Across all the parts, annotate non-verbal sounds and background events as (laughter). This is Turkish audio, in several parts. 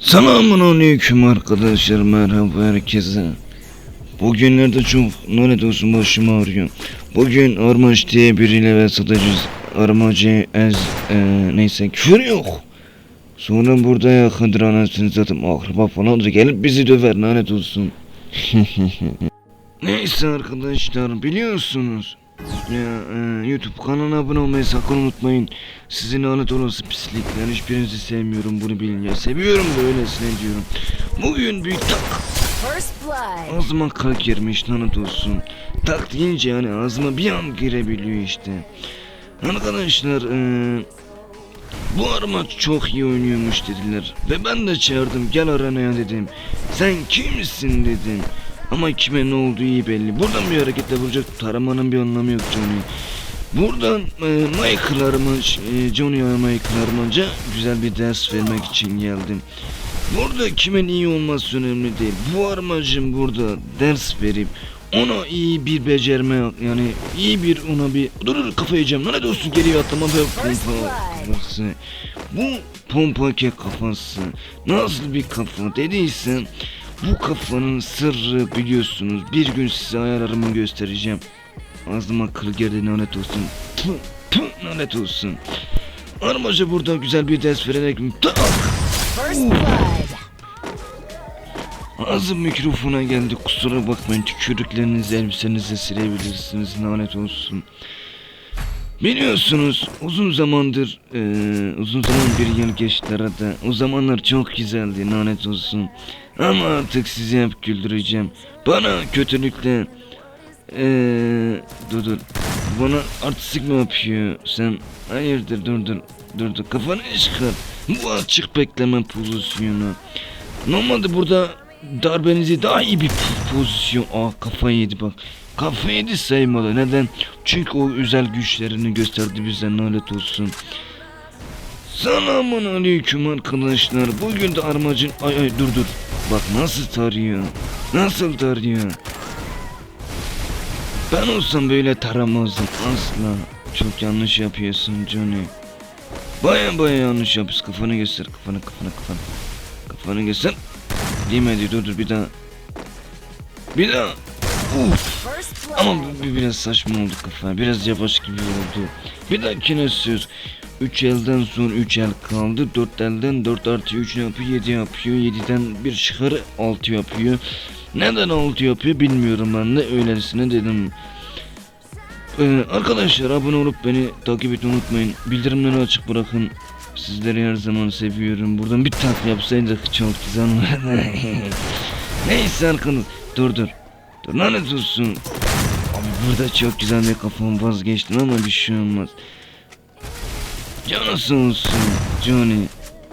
Selamun aleyküm arkadaşlar merhaba herkese. Bugünlerde çok lanet olsun başım ağrıyor. Bugün Armaç diye biriyle ve satacağız. Armacı ez e, neyse küfür yok. Sonra burada yakındır anasını satayım akraba falan da gelip bizi döver lanet olsun. (laughs) neyse arkadaşlar biliyorsunuz. E, YouTube kanalına abone olmayı sakın unutmayın. Sizin lanet olası pislikler hiçbirinizi sevmiyorum bunu bilin ya. Seviyorum da öylesine diyorum. Bugün büyük tak ağzıma kalk girmiş lanet olsun. Tak deyince yani ağzıma bir an girebiliyor işte. Arkadaşlar e, bu arma çok iyi oynuyormuş dediler. Ve ben de çağırdım gel aranaya dedim. Sen kimsin dedim. Ama kime ne olduğu iyi belli. Buradan bir hareketle vuracak taramanın bir anlamı yok Johnny. Buradan e, Michael Armanç, e, Johnny'e Michael güzel bir ders vermek için geldim. Burada kimin iyi olması önemli değil. Bu armacım burada ders verip ona iyi bir becerme yani iyi bir ona bir dur dur kafa yiyeceğim lan ne olsun geriye atlama ve pompa kafası. Bu pompa kafası nasıl bir kafa dediysen bu kafanın sırrı biliyorsunuz. Bir gün size ayarlarımı göstereceğim. Ağzıma kıl girdi lanet olsun. Tüh, tüh, lanet olsun. Armacı burada güzel bir ders vererek tak. Ağzım mikrofona geldi kusura bakmayın tükürüklerinizi elbisenize silebilirsiniz lanet olsun. Biliyorsunuz uzun zamandır eee, uzun zaman bir yıl geçti arada. O zamanlar çok güzeldi lanet olsun. Ama artık sizi hep güldüreceğim. Bana kötülükle eee dur dur. Bana artistik mi yapıyor sen? Hayırdır dur dur. Dur dur kafanı çıkar. Bu açık bekleme pozisyonu. Normalde burada darbenizi daha iyi bir pozisyon. Aa kafayı yedi bak. Kafayı yedi saymalı. Neden? Çünkü o özel güçlerini gösterdi bize lanet olsun. Selamun aleyküm arkadaşlar. Bugün de armacın... Ay ay dur dur. Bak nasıl tarıyor. Nasıl tarıyor. Ben olsam böyle taramazdım asla. Çok yanlış yapıyorsun Johnny. Baya baya yanlış yapıyorsun. Kafanı göster kafanı kafanı kafanı. Kafanı göster. Değmedi dur dur bir daha. Bir daha. Uf. Ama bu, bu biraz saçma oldu kafa. Biraz yavaş gibi oldu. Bir dahakine söz. 3 elden son 3 el kaldı. 4 elden 4 artı 3 ne yapıyor? 7 yapıyor. 7'den bir çıkarı 6 yapıyor. Neden 6 yapıyor bilmiyorum ben de öylesine dedim. Ee, arkadaşlar abone olup beni takip etmeyi unutmayın. Bildirimleri açık bırakın. Sizleri her zaman seviyorum. Buradan bir tak yapsaydık çok güzel olurdu. (laughs) Neyse arkadaşlar. Dur dur. Dur lanet olsun. Abi burada çok güzel bir kafam vazgeçtim ama bir şey olmaz. Canısı olsun Johnny.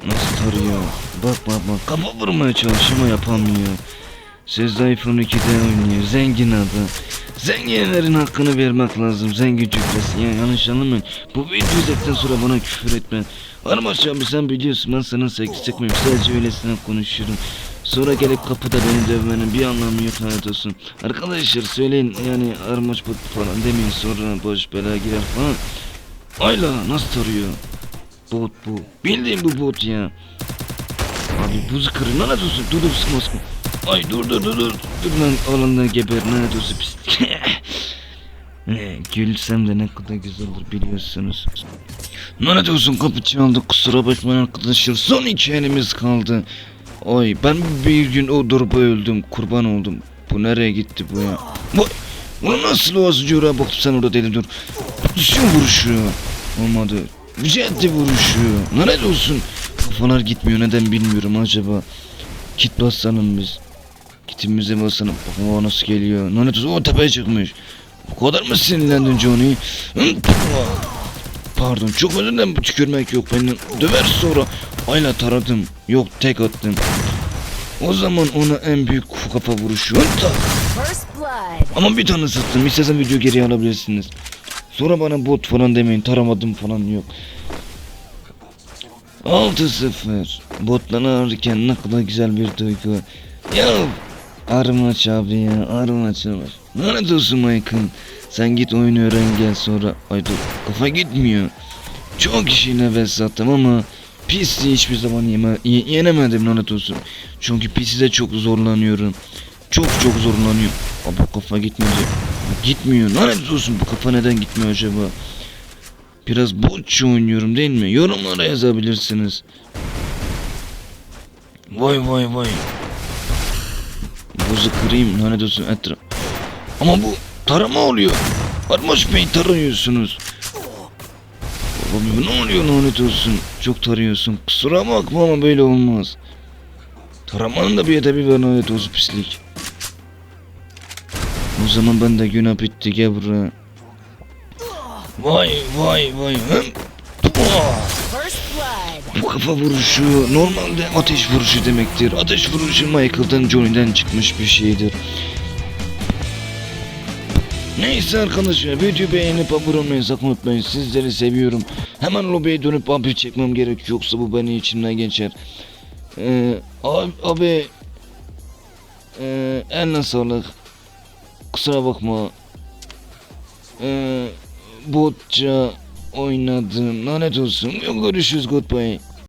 Nasıl tarıyor? Bak bak bak. Kafa vurmaya çalışıyor yapamıyor. Sezai iPhone 2'de oynuyor. Zengin adı. Zenginlerin hakkını vermek lazım. Zengin cükresi. Ya yanlış anlamayın. Bu video izledikten sonra bana küfür etme. Armaç abi sen biliyorsun ben sana seks çekmiyorum. Sadece öylesine konuşuyorum. Sonra gelip kapıda beni dövmenin bir anlamı yok hayat olsun. Arkadaşlar söyleyin yani armaç bot falan demeyin sonra boş bela girer falan. Ayla nasıl tarıyor? Bot bu. Bildiğim bu bot ya. Abi buzu kırın lanet olsun. Dur dur sıkma sıkma. Ay dur dur dur dur. Dur lan alanda geber lanet olsun pis. (laughs) Gülsem de ne kadar güzel olur biliyorsunuz. Lanet olsun kapı çaldı kusura bakmayın arkadaşlar. Son iki elimiz kaldı. Ay ben bir gün o durba öldüm kurban oldum. Bu nereye gitti bu ya? Bu, bu nasıl o azıcık oraya sen orada deli dur. Düşün vuruşu. Olmadı. Ciddi vuruşu. Lanet olsun. Kafalar gitmiyor neden bilmiyorum acaba. Kit basalım biz. Kitimize basalım. Bakın o nasıl geliyor. Lanet olsun o tepeye çıkmış. Bu kadar mı sinirlendin Johnny? Pardon çok özür dilerim bu tükürmek yok? Beni döver sonra. Ayla taradım yok tek attım. O zaman ona en büyük kafa vuruşu. Blood. ama bir tane sıktım istesen video geri alabilirsiniz. Sonra bana bot falan demeyin. Taramadım falan yok. 6-0 botlanırken ne kadar güzel bir duygu. Ya Armaç abi ya Armaç Armaç Lanet olsun Michael Sen git oyunu öğren gel sonra Ay dur kafa gitmiyor Çok kişiyle heves sattım ama Pis'i hiçbir zaman yeme, ye- yenemedim lanet olsun. Çünkü pis'i de çok zorlanıyorum. Çok çok zorlanıyorum. Abi kafa gitmeyecek. Gitmiyor. Lanet olsun bu kafa neden gitmiyor acaba? Biraz botça oynuyorum değil mi? Yorumlara yazabilirsiniz. Vay vay vay. Buzu kırayım lanet olsun etraf. Ama bu tarama oluyor. Armaş Bey tarıyorsunuz. Abi ne oluyor lanet olsun. Çok tarıyorsun. Kusura bakma ama böyle olmaz. Taramanın da bir edebi var lanet olsun pislik. O zaman ben de günah bitti gel buraya. Vay vay vay. Hem. Bu kafa vuruşu normalde ateş vuruşu demektir. Ateş vuruşu Michael'dan Johnny'den çıkmış bir şeydir. Neyse arkadaşlar videoyu beğenip abone olmayı sakın unutmayın. Sizleri seviyorum. Hemen lobiye dönüp abi çekmem gerek yoksa bu beni içimden geçer. Ee, abi, abi ee, eline sağlık. Kusura bakma. Ee, botça oynadım. Lanet olsun. Görüşürüz goodbye.